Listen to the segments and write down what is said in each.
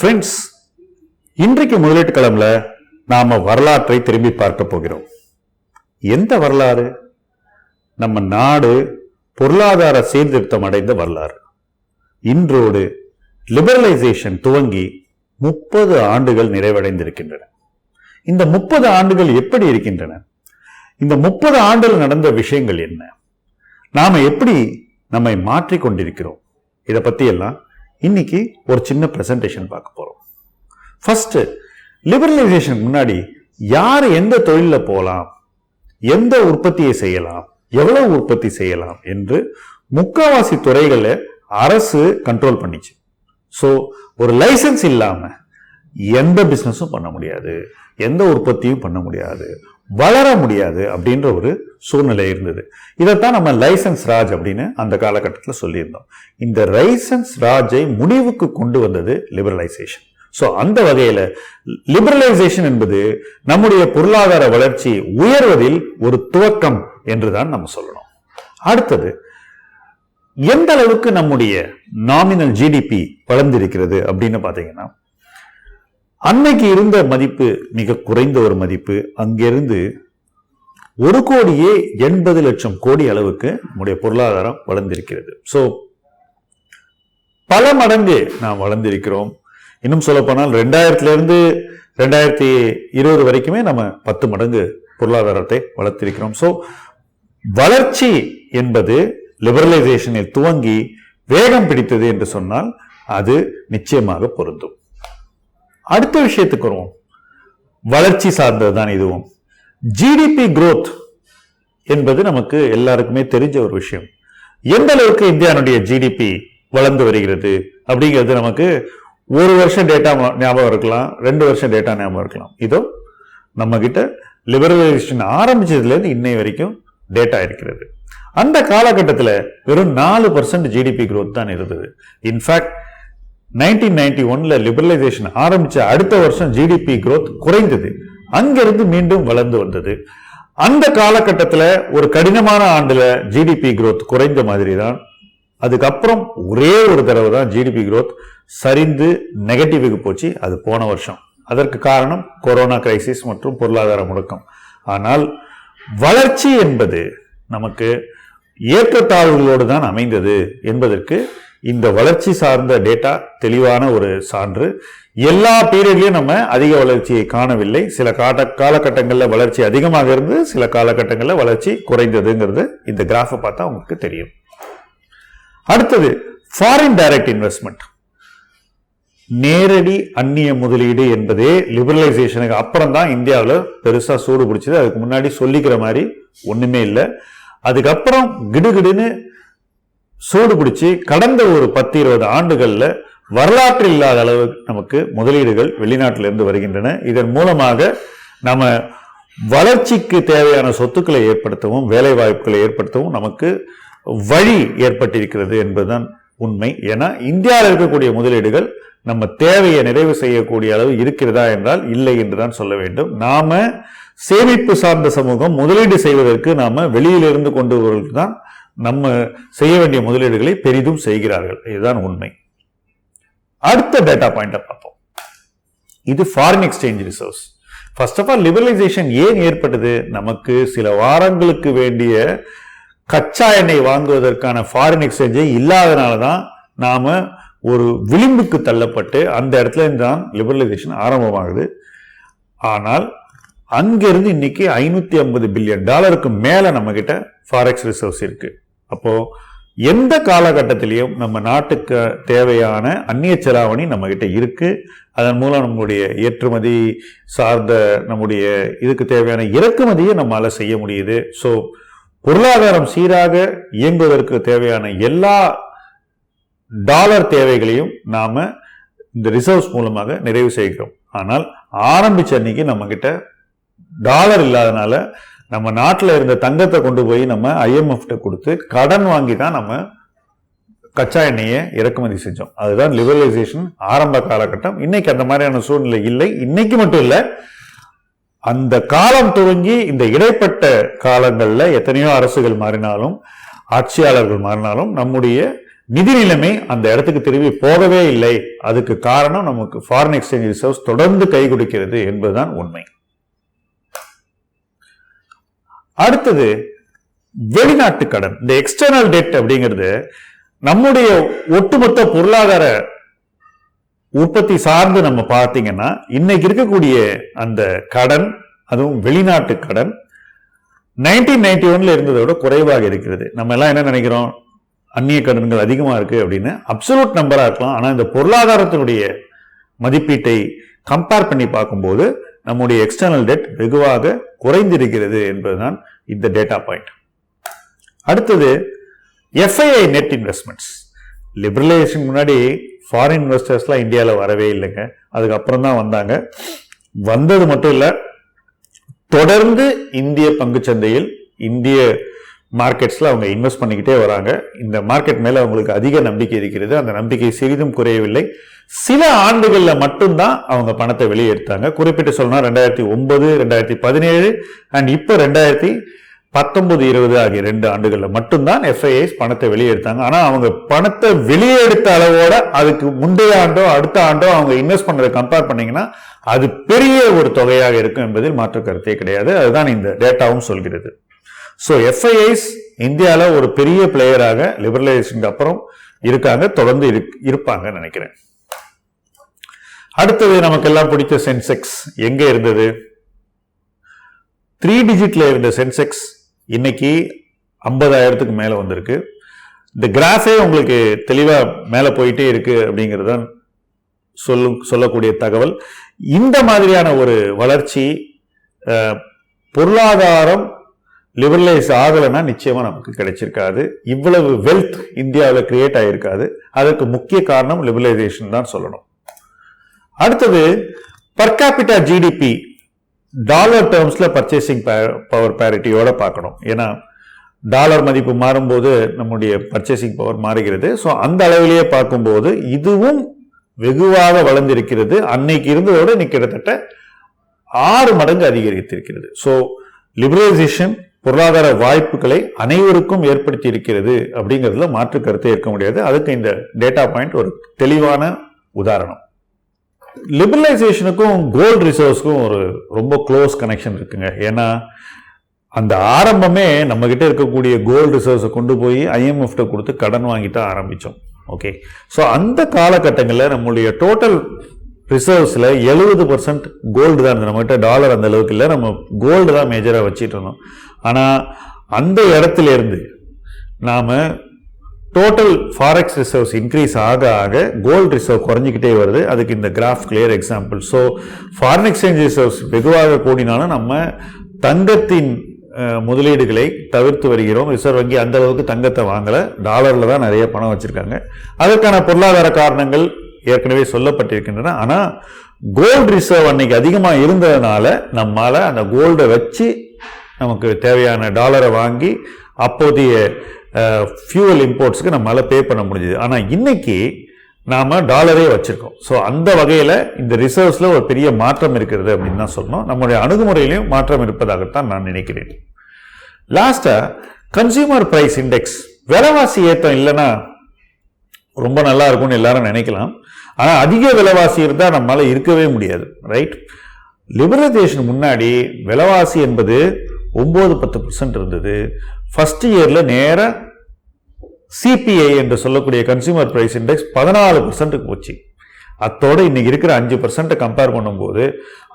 Friends இன்றைக்கு முதலீட்டு களம்ல நாம வரலாற்றை திரும்பி பார்க்க போகிறோம். எந்த வரலாறு? நம்ம நாடு பொருளாதார சீர்திருத்தம் அடைந்த வரலாறு. இன்றோடு லிபரலைசேஷன் துவங்கி முப்பது ஆண்டுகள் நிறைவடைந்திருக்கின்றன. இந்த முப்பது ஆண்டுகள் எப்படி இருக்கின்றன? இந்த முப்பது ஆண்டுகள் நடந்த விஷயங்கள் என்ன? நாம எப்படி நம்மை மாற்றிக்கொண்டிருக்கிறோம்? இதை பத்தி எல்லாம் இன்னைக்கு ஒரு சின்ன ப்ரெசன்டேஷன் பார்க்க போகிறோம் ஃபர்ஸ்ட் லிபரலைசேஷனுக்கு முன்னாடி யார் எந்த தொழிலில் போகலாம் எந்த உற்பத்தியை செய்யலாம் எவ்வளவு உற்பத்தி செய்யலாம் என்று முக்காவாசி துறைகளை அரசு கண்ட்ரோல் பண்ணிச்சு. ஸோ ஒரு லைசன்ஸ் இல்லாமல் எந்த பிஸ்னஸும் பண்ண முடியாது எந்த உற்பத்தியும் பண்ண முடியாது. வளர முடியாது அப்படின்ற ஒரு சூழ்நிலை இருந்தது. இதைத்தான் நம்ம லைசன்ஸ் ராஜ் அப்படின்னு அந்த காலகட்டத்தில் சொல்லியிருந்தோம். இந்த லைசன்ஸ் ராஜை முடிவுக்கு கொண்டு வந்தது லிபரலைசேஷன் ஸோ அந்த வகையில் லிபரலைசேஷன் என்பது நம்முடைய பொருளாதார வளர்ச்சி உயர்வதில் ஒரு துவக்கம் என்றுதான் நம்ம சொல்லணும். அடுத்தது எந்த அளவுக்கு நம்முடைய நாமினல் ஜிடிபி வளர்ந்திருக்கிறது அப்படின்னு பார்த்தீங்கன்னா அன்னைக்கு இருந்த மதிப்பு மிக குறைந்த ஒரு மதிப்பு. அங்கிருந்து ஒரு கோடியே எண்பது லட்சம் கோடி அளவுக்கு நம்முடைய பொருளாதாரம் வளர்ந்திருக்கிறது. ஸோ பல மடங்கு நாம் வளர்ந்திருக்கிறோம். இன்னும் சொல்லப்போனால் ரெண்டாயிரத்துலேருந்து ரெண்டாயிரத்தி இருபது வரைக்குமே நம்ம பத்து மடங்கு பொருளாதாரத்தை வளர்த்திருக்கிறோம். ஸோ வளர்ச்சி என்பது லிபரலைசேஷனில் துவங்கி வேகம் பிடித்தது என்று சொன்னால் அது நிச்சயமாக பொருந்தும். அடுத்த விஷயத்துக்கு வருவோம். வளர்ச்சி சார்ந்தது தான் இதுவும் ஜிடிபி குரோத் என்பது நமக்கு எல்லாருக்குமே தெரிஞ்ச ஒரு விஷயம். எந்த அளவுக்கு இந்தியாவுடைய ஜிடிபி வளர்ந்து வருகிறது அப்படிங்கிறது நமக்கு ஒரு வருஷம் டேட்டா ஞாபகம் இருக்கலாம் ரெண்டு வருஷம் டேட்டா ஞாபகம் இருக்கலாம். இதோ நம்ம கிட்ட லிபரலைசேஷன் ஆரம்பிச்சதுலேருந்து இன்னை வரைக்கும் டேட்டா இருக்கிறது. அந்த காலகட்டத்தில் வெறும் நாலு பர்சன்ட் ஜிடிபி க்ரோத் தான் இருந்தது. இன்ஃபேக்ட் நைன்டீன் நைன்டி ஒன்ல லிபரலைசேஷன் ஆரம்பிச்ச அடுத்த வருஷம் ஜிடிபி க்ரோத் குறைந்தது. அங்கிருந்து மீண்டும் வளர்ந்து வந்தது. அந்த காலகட்டத்தில் ஒரு கடினமான ஆண்டுல ஜிடிபி க்ரோத் குறைந்த மாதிரி தான் அதுக்கப்புறம் ஒரே ஒரு தடவை தான் ஜிடிபி க்ரோத் சரிந்து நெகட்டிவுக்கு போச்சு. அது போன வருஷம். அதற்கு காரணம் கொரோனா கிரைசிஸ் மற்றும் பொருளாதார முடக்கம். ஆனால் வளர்ச்சி என்பது நமக்கு ஏற்றத்தாழ்வுகளோடு தான் அமைந்தது என்பதற்கு இந்த வளர்ச்சி சார்ந்த டேட்டா தெளிவான ஒரு சான்று. எல்லா பீரியட்லையும் நம்ம அதிக வளர்ச்சியை காணவில்லை. சில காட்ட காலகட்டங்களில் வளர்ச்சி அதிகமாக இருந்து சில காலகட்டங்களில் வளர்ச்சி குறைந்ததுங்கிறது இந்த கிராஃபை பார்த்தா உங்களுக்கு தெரியும். அடுத்தது ஃபாரின் டைரக்ட் இன்வெஸ்ட்மெண்ட் நேரடி அந்நிய முதலீடு என்பதே லிபரலைசேஷனுக்கு அப்புறம் தான் இந்தியாவில் பெருசாக சூடு பிடிச்சது. அதுக்கு முன்னாடி சொல்லிக்கிற மாதிரி ஒன்றுமே இல்லை. அதுக்கப்புறம் கிடுகிடுன்னு சூடு பிடிச்சி கடந்த ஒரு பத்து இருபது ஆண்டுகளில் வரலாற்று இல்லாத அளவு நமக்கு முதலீடுகள் வெளிநாட்டிலிருந்து வருகின்றன. இதன் மூலமாக நம்ம வளர்ச்சிக்கு தேவையான சொத்துக்களை ஏற்படுத்தவும் வேலை வாய்ப்புகளை ஏற்படுத்தவும் நமக்கு வழி ஏற்பட்டிருக்கிறது என்பதுதான் உண்மை. ஏன்னா இந்தியாவில் இருக்கக்கூடிய முதலீடுகள் நம்ம தேவையை நிறைவு செய்யக்கூடிய அளவு இருக்கிறதா என்றால் இல்லை என்றுதான் சொல்ல வேண்டும். நாம சேமிப்பு சார்ந்த சமூகம் முதலீடு செய்வதற்கு நாம வெளியிலிருந்து கொண்டு வருவதற்கு தான் நம்ம செய்ய வேண்டிய முதலீடுகளை பெரிதும் செய்கிறார்கள். இதுதான் உண்மை. அடுத்த டேட்டா பாயிண்டை பார்ப்போம். இது foreign exchange reserves first of all liberalisation ஏன் ஏற்பட்டது? நமக்கு சில வாரங்களுக்கு வேண்டிய கச்சா எண்ணெய் வாங்குவதற்கான ஃபாரின் எக்ஸ்சேஞ்சே இல்லாதனால தான் நாம் ஒரு விளிம்புக்கு தள்ளப்பட்டு அந்த இடத்துல இருந்து தான் லிபரலைசேஷன் ஆரம்பமாகுது. ஆனால் அங்கிருந்து இன்னைக்கு ஐநூற்றி ஐம்பது பில்லியன் டாலருக்கு மேலே நம்மக்கிட்ட ஃபாரெக்ஸ் ரிசர்வ்ஸ் இருக்குது அப்போ எந்த காலகட்டத்திலையும் நம்ம நாட்டுக்கு தேவையான அந்நிய செலாவணி நம்ம கிட்ட இருக்கு. அதன் மூலம் நம்முடைய ஏற்றுமதி சார்ந்த நம்முடைய இதுக்கு தேவையான இறக்குமதியை நம்மளால் செய்ய முடியுது. ஸோ பொருளாதாரம் சீராக இயங்குவதற்கு தேவையான எல்லா டாலர் தேவைகளையும் நாம இந்த ரிசர்வ்ஸ் மூலமாக நிறைவு செய்கிறோம். ஆனால் ஆரம்பிச்ச அன்னைக்கு நம்ம கிட்ட டாலர் இல்லாதனால நம்ம நாட்டில் இருந்த தங்கத்தை கொண்டு போய் நம்ம ஐஎம்எஃப்ட கொடுத்து கடன் வாங்கி தான் நம்ம கச்சா எண்ணெயை இறக்குமதி செஞ்சோம். அதுதான் லிபரலைசேஷன் ஆரம்ப காலகட்டம். இன்னைக்கு அந்த மாதிரியான சூழ்நிலை இல்லை. இன்னைக்கு மட்டும் இல்லை அந்த காலம் துவங்கி இந்த இடைப்பட்ட காலங்களில் எத்தனையோ அரசுகள் மாறினாலும் ஆட்சியாளர்கள் மாறினாலும் நம்முடைய நிதி நிலைமை அந்த இடத்துக்கு திரும்பி போகவே இல்லை. அதுக்கு காரணம் நமக்கு ஃபாரின் எக்ஸ்சேஞ்ச் ரிசர்வ்ஸ் தொடர்ந்து கை கொடுக்கிறது என்பதுதான் உண்மை. அடுத்தது வெளிநாட்டு கடன். இந்த எக்ஸ்டர்னல் டெட் அப்படிங்கிறது நம்முடைய ஒட்டுமொத்த பொருளாதார உற்பத்தி சார்ந்து நம்ம பார்த்தீங்கன்னா இன்னைக்கு இருக்கக்கூடிய அந்த கடன் அதுவும் வெளிநாட்டு கடன் நைன்டீன் நைன்டி ஒன்ல இருந்ததை விட குறைவாக இருக்கிறது. நம்ம எல்லாம் என்ன நினைக்கிறோம்? அந்நிய கடன்கள் அதிகமாக இருக்கு அப்படின்னு அப்சலூட் நம்பராக இருக்கலாம். ஆனால் இந்த பொருளாதாரத்தினுடைய மதிப்பீட்டை கம்பேர் பண்ணி பார்க்கும்போது நம்முடைய எக்ஸ்டர்னல் டெட் வெகுவாக குறைந்திருக்கிறது என்பதுதான் இந்த டேட்டா பாயிண்ட் அடுத்தது எஃப்ஐஐ நெட் இன்வெஸ்ட்மெண்ட்ஸ் லிபரலைசேஷன் முன்னாடி ஃபாரின் இன்வெஸ்டர்ஸ்லாம் இந்தியாவில் வரவே இல்லைங்க. அதுக்கப்புறம் தான் வந்தாங்க. வந்தது மட்டும் இல்லை தொடர்ந்து இந்திய பங்குச்சந்தையில் இந்திய மார்க்கெட்ஸில் அவங்க இன்வெஸ்ட் பண்ணிக்கிட்டே வராங்க. இந்த மார்க்கெட் மேலே அவங்களுக்கு அதிக நம்பிக்கை இருக்கிறது. அந்த நம்பிக்கை சிறிதும் குறையவில்லை. சில ஆண்டுகளில் மட்டும்தான் அவங்க பணத்தை வெளியே எடுத்தாங்க குறிப்பிட்டு சொல்லணும் ரெண்டாயிரத்தி ஒன்பது ரெண்டாயிரத்தி பதினேழு அண்ட் இப்போ ரெண்டாயிரத்தி பத்தொன்பது இருபது ஆகிய ரெண்டு ஆண்டுகளில் மட்டும்தான் எஃப்ஐஐஸ் பணத்தை வெளியே எடுத்தாங்க ஆனால் அவங்க பணத்தை வெளியே எடுத்த அளவோட அதுக்கு முந்தைய ஆண்டோ அடுத்த ஆண்டோ அவங்க இன்வெஸ்ட் பண்ணதை கம்பேர் பண்ணிங்கன்னா அது பெரிய ஒரு தொகையாக இருக்கும் என்பதில் மாற்று கருத்தே கிடையாது. அதுதான் இந்த டேட்டாவும் சொல்கிறது. ஸோ எஃப்ஐஐஸ் இந்தியாவில் ஒரு பெரிய பிளேயராக லிபரலைசேஷனுக்கு அப்புறம் இருக்காங்க தொடர்ந்து இருப்பாங்க நினைக்கிறேன். அடுத்தது நமக்கு எல்லாம் பிடிச்ச சென்செக்ஸ் எங்க இருந்தது? த்ரீ டிஜிட்ல இருந்த சென்செக்ஸ் இன்னைக்கு ஐம்பதாயிரத்துக்கு மேலே வந்திருக்கு. இந்த கிராஃபே உங்களுக்கு தெளிவாக மேலே போயிட்டே இருக்கு அப்படிங்கிறது தான் சொல்லு சொல்லக்கூடிய தகவல். இந்த மாதிரியான ஒரு வளர்ச்சி பொருளாதாரம் லிபரலைஸ் ஆகலைன்னா நிச்சயமாக நமக்கு கிடைச்சிருக்காது. இவ்வளவு வெல்த் இந்தியாவில் கிரியேட் ஆகிருக்காது அதற்கு முக்கிய காரணம் லிபரலைசேஷன் தான் சொல்லணும். அடுத்தது பர்காபிட்டா ஜிடிபி டாலர் டேர்ம்ஸில் பர்ச்சேசிங் பவர் பேரிட்டியோட பார்க்கணும். ஏன்னா டாலர் மதிப்பு மாறும்போது நம்முடைய பர்ச்சேசிங் பவர் மாறுகிறது. ஸோ அந்த அளவிலேயே பார்க்கும்போது இதுவும் வெகுவாக வளர்ந்திருக்கிறது. அன்னைக்கு இருந்ததோட இன்னைக்கு கிட்டத்தட்ட ஆறு மடங்கு அதிகரித்திருக்கிறது. ஸோ லிபரலைசேஷன் பொருளாதார வாய்ப்புகளை அனைவருக்கும் ஏற்படுத்தி இருக்கிறது அப்படிங்கிறதுல மாற்று கருத்தை இருக்க முடியாது. அதுக்கு இந்த டேட்டா பாயிண்ட் ஒரு தெளிவான உதாரணம். லிபரலைசேஷனுக்கும் கோல்டு ரிசர்வ்ஸ்க்கும் ஒரு ரொம்ப க்ளோஸ் கனெக்ஷன் இருக்குங்க. ஏன்னா அந்த ஆரம்பமே நம்மக்கிட்ட இருக்கக்கூடிய கோல்டு ரிசர்வ்ஸை கொண்டு போய் ஐஎம்எஃப்ட கொடுத்து கடன் வாங்கிட்டு ஆரம்பித்தோம் ஓகே ஸோ அந்த காலகட்டங்களில் நம்மளுடைய டோட்டல் ரிசர்வ்ஸில் எழுபது பர்சன்ட் கோல்டு தான். இருந்தது நம்மகிட்ட டாலர் அந்த அளவுக்கு இல்லை. நம்ம கோல்டு தான் மேஜராக வச்சுட்டு இருந்தோம். ஆனால் அந்த இடத்துல இருந்து நாம் டோட்டல் ஃபாரெக்ஸ் ரிசர்வ்ஸ் இன்க்ரீஸ் ஆக ஆக கோல்டு ரிசர்வ் குறைஞ்சிக்கிட்டே வருது. அதுக்கு இந்த graph clear example so foreign exchange reserves வெகுவாக கூடினாலும் நம்ம தங்கத்தின் முதலீடுகளை தவிர்த்து வருகிறோம். ரிசர்வ் வங்கி அந்த அளவுக்கு தங்கத்தை வாங்கல. டாலரில் தான் நிறைய பணம் வச்சுருக்காங்க. அதற்கான பொருளாதார காரணங்கள் ஏற்கனவே சொல்லப்பட்டிருக்கின்றன. ஆனால் கோல்டு ரிசர்வ் அன்னைக்கு அதிகமாக இருந்ததுனால நம்மால் அந்த கோல்டை வச்சு நமக்கு தேவையான டாலரை வாங்கி அப்போதைய ஃபியூவல் இம்போர்ட்ஸ்க்கு நம்மளால் பே பண்ண முடிஞ்சுது. ஆனால் இன்னைக்கு நாம் டாலரே வச்சுருக்கோம். ஸோ அந்த வகையில் இந்த ரிசர்வ்ஸில் ஒரு பெரிய மாற்றம் இருக்கிறது அப்படின்னு தான் சொல்லணும். நம்முடைய அணுகுமுறையிலையும் மாற்றம் இருப்பதாகத்தான் நான் நினைக்கிறேன். லாஸ்ட்டாக கன்சியூமர் ப்ரைஸ் இண்டெக்ஸ் விலைவாசி ஏற்றம் இல்லைன்னா ரொம்ப நல்லா இருக்கும்னு எல்லாரும் நினைக்கலாம். ஆனால் அதிக விலைவாசி இருந்தால் நம்மளால் இருக்கவே முடியாது ரைட் லிபரலைசேஷன் முன்னாடி விலைவாசி என்பது ஒம்பது பத்து பர்சன்ட் இருந்தது. ஃபஸ்ட் இயரில் நேராக சிபிஐ என்று சொல்லக்கூடிய கன்சியூமர் ப்ரைஸ் இண்டெக்ஸ் பதினாலு பர்சன்ட்டுக்கு போச்சு. அத்தோடு இன்றைக்கி இருக்கிற அஞ்சு பர்சன்ட்டை கம்பேர் பண்ணும்போது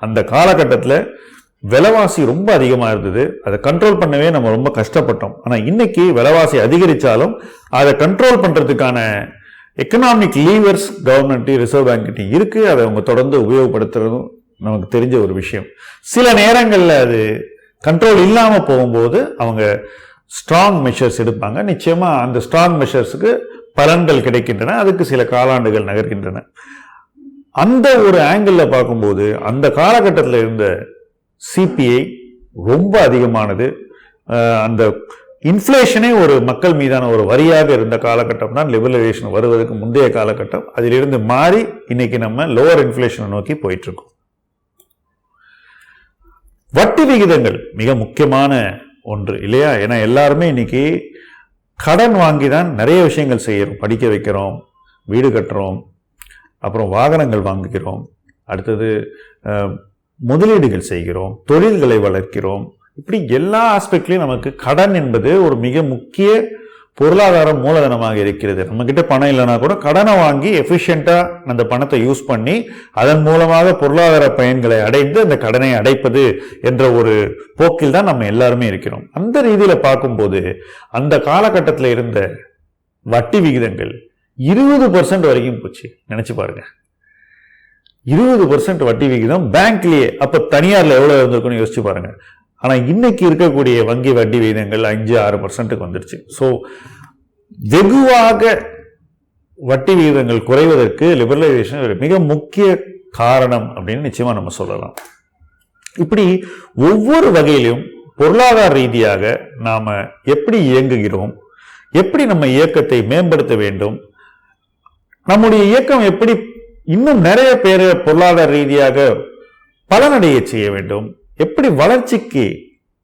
அந்த காலகட்டத்தில் விலைவாசி ரொம்ப அதிகமாக இருந்தது. அதை கண்ட்ரோல் பண்ணவே நம்ம ரொம்ப கஷ்டப்பட்டோம். ஆனால் இன்றைக்கி விலைவாசி அதிகரித்தாலும் அதை கண்ட்ரோல் பண்ணுறதுக்கான எக்கனாமிக் லீவர்ஸ் கவர்மெண்ட்டு ரிசர்வ் பேங்க்கிட்டையும் இருக்குது அதை அவங்க தொடர்ந்து உபயோகப்படுத்துறதும் நமக்கு தெரிஞ்ச ஒரு விஷயம். சில நேரங்களில் அது கண்ட்ரோல் இல்லாமல் போகும்போது அவங்க ஸ்ட்ராங் மெஷர்ஸ் எடுப்பாங்க. நிச்சயமாக அந்த ஸ்ட்ராங் மெஷர்ஸுக்கு பலன்கள் கிடைக்கின்றன. அதுக்கு சில காலாண்டுகள் நகர்கின்றன. அந்த ஒரு ஆங்கிளில் பார்க்கும்போது அந்த காலகட்டத்தில் இருந்த சிபிஐ ரொம்ப அதிகமானது. அந்த இன்ஃப்ளேஷனே ஒரு மக்கள் மீதான ஒரு வரியாக இருந்த காலகட்டம் தான். லிபரலைசேஷன் வருவதற்கு முந்தைய காலகட்டம். அதிலிருந்து மாறி இன்னைக்கு நம்ம லோவர் இன்ஃப்ளேஷனை நோக்கி போயிட்டுருக்கோம். வட்டி விகிதங்கள் மிக முக்கியமான ஒன்று இல்லையா? ஏன்னா எல்லாருமே இன்னைக்கு கடன் வாங்கி தான் நிறைய விஷயங்கள் செய்கிறோம் படிக்க வைக்கிறோம் வீடு கட்டுறோம் அப்புறம் வாகனங்கள் வாங்குகிறோம் அடுத்தது முதலீடுகள் செய்கிறோம் தொழில்களை வளர்க்கிறோம். இப்படி எல்லா ஆஸ்பெக்ட்லையும் நமக்கு கடன் என்பது ஒரு மிக முக்கிய பொருளாதாரம் மூலதனமாக இருக்கிறது. நம்ம கிட்ட பணம் இல்லைனா கூட கடனை வாங்கி எஃபிஷியண்ட்டாக அந்த பணத்தை யூஸ் பண்ணி அதன் மூலமாக பொருளாதார பயன்களை அடைந்து அந்த கடனை அடைப்பது என்ற ஒரு போக்கில் தான் நம்ம எல்லாருமே இருக்கிறோம். அந்த ரீதியில பார்க்கும்போது அந்த காலகட்டத்தில் இருந்த வட்டி விகிதங்கள் இருபது பர்சன்ட் வரைக்கும் போச்சு. நினைச்சு பாருங்க. இருபது பர்சன்ட் வட்டி விகிதம் பேங்க்லயே அப்போ தனியார்ல எவ்வளவு இருந்திருக்குன்னு யோசிச்சு பாருங்க. ஆனால் இன்னைக்கு இருக்கக்கூடிய வங்கி வட்டி விகிதங்கள் அஞ்சு ஆறு பர்சன்ட்டுக்கு வந்துருச்சு. ஸோ வெகுவாக வட்டி விகிதங்கள் குறைவதற்கு லிபரலைசேஷன் ஒரு மிக முக்கிய காரணம் அப்படின்னு நிச்சயமாக நம்ம சொல்லலாம். இப்படி ஒவ்வொரு வகையிலும் பொருளாதார ரீதியாக நாம் எப்படி இயங்குகிறோம் எப்படி நம்ம இயக்கத்தை மேம்படுத்த வேண்டும் நம்முடைய இயக்கம் எப்படி இன்னும் நிறைய பேர் பொருளாதார ரீதியாக பலனடைய செய்ய வேண்டும் எப்படி வளர்ச்சிக்கு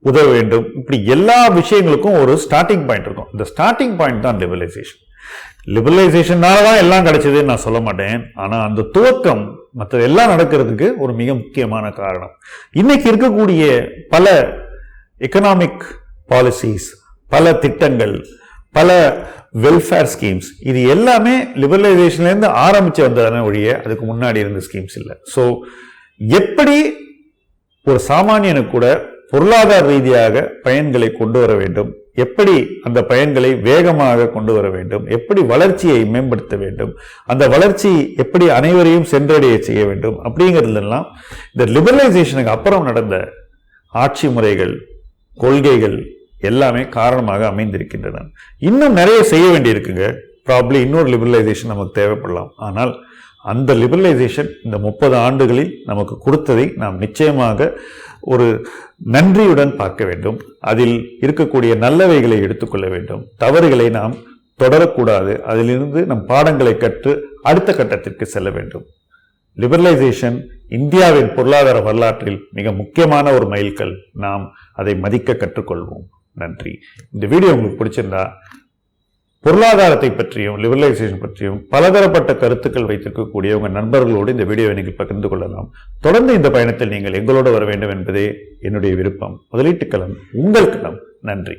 உதவ வேண்டும்? இப்படி எல்லா விஷயங்களுக்கும் ஒரு ஸ்டார்டிங் பாயிண்ட் இருக்கும். இந்த ஸ்டார்டிங் பாயிண்ட் தான் லிபரலைசேஷன் லிபரலைசேஷனால தான் எல்லாம் கிடைச்சதுன்னு நான் சொல்ல மாட்டேன். ஆனால் அந்த துவக்கம் மற்ற எல்லாம் நடக்கிறதுக்கு ஒரு மிக முக்கியமான காரணம். இன்னைக்கு இருக்கக்கூடிய பல எக்கனாமிக் பாலிசிஸ் பல திட்டங்கள் பல வெல்ஃபேர் ஸ்கீம்ஸ் இது எல்லாமே லிபரலைசேஷன்லேருந்து ஆரம்பித்து வந்ததான ஒழிய அதுக்கு முன்னாடி இருந்த ஸ்கீம்ஸ் இல்லை. ஸோ எப்படி ஒரு சாமானியனு கூட பொருளாதார ரீதியாக பயன்களை கொண்டு வர வேண்டும். எப்படி அந்த பயன்களை வேகமாக கொண்டு வர வேண்டும்? எப்படி வளர்ச்சியை மேம்படுத்த வேண்டும்? அந்த வளர்ச்சி எப்படி அனைவரையும் சென்றடைய செய்ய வேண்டும்? அப்படிங்கிறதுலாம் இந்த லிபரலைசேஷனுக்கு அப்புறம் நடந்த ஆட்சி முறைகள் கொள்கைகள் எல்லாமே காரணமாக அமைந்திருக்கின்றன. இன்னும் நிறைய செய்ய வேண்டியிருக்குங்க. ப்ராப்ளி இன்னொரு லிபரலைசேஷன் நமக்கு தேவைப்படலாம். ஆனால் அந்த லிபரலைசேஷன் இந்த முப்பது ஆண்டுகளில் நமக்கு கொடுத்ததை நாம் நிச்சயமாக ஒரு நன்றியுடன் பார்க்க வேண்டும். அதில் இருக்கக்கூடிய நல்லவைகளை எடுத்துக்கொள்ள வேண்டும். தவறுகளை நாம் தொடரக்கூடாது. அதிலிருந்து நம் பாடங்களை கற்று அடுத்த கட்டத்திற்கு செல்ல வேண்டும். லிபரலைசேஷன் இந்தியாவின் பொருளாதார வரலாற்றில் மிக முக்கியமான ஒரு மைல்கல். நாம் அதை மதிக்க கற்றுக்கொள்வோம். நன்றி. இந்த வீடியோ உங்களுக்கு பிடிச்சிருந்தா பொருளாதாரத்தை பற்றியும் லிபரலைசேஷன் பற்றியும் பலதரப்பட்ட கருத்துக்கள் வைத்திருக்கக்கூடிய உங்கள் நண்பர்களோடு இந்த வீடியோவை நீங்கள் பகிர்ந்து கொள்ளலாம். தொடர்ந்து இந்த பயணத்தில் நீங்கள் எங்களோடு வர வேண்டும் என்பதே என்னுடைய விருப்பம். முதலீட்டு களம் உங்கள் களம். நன்றி.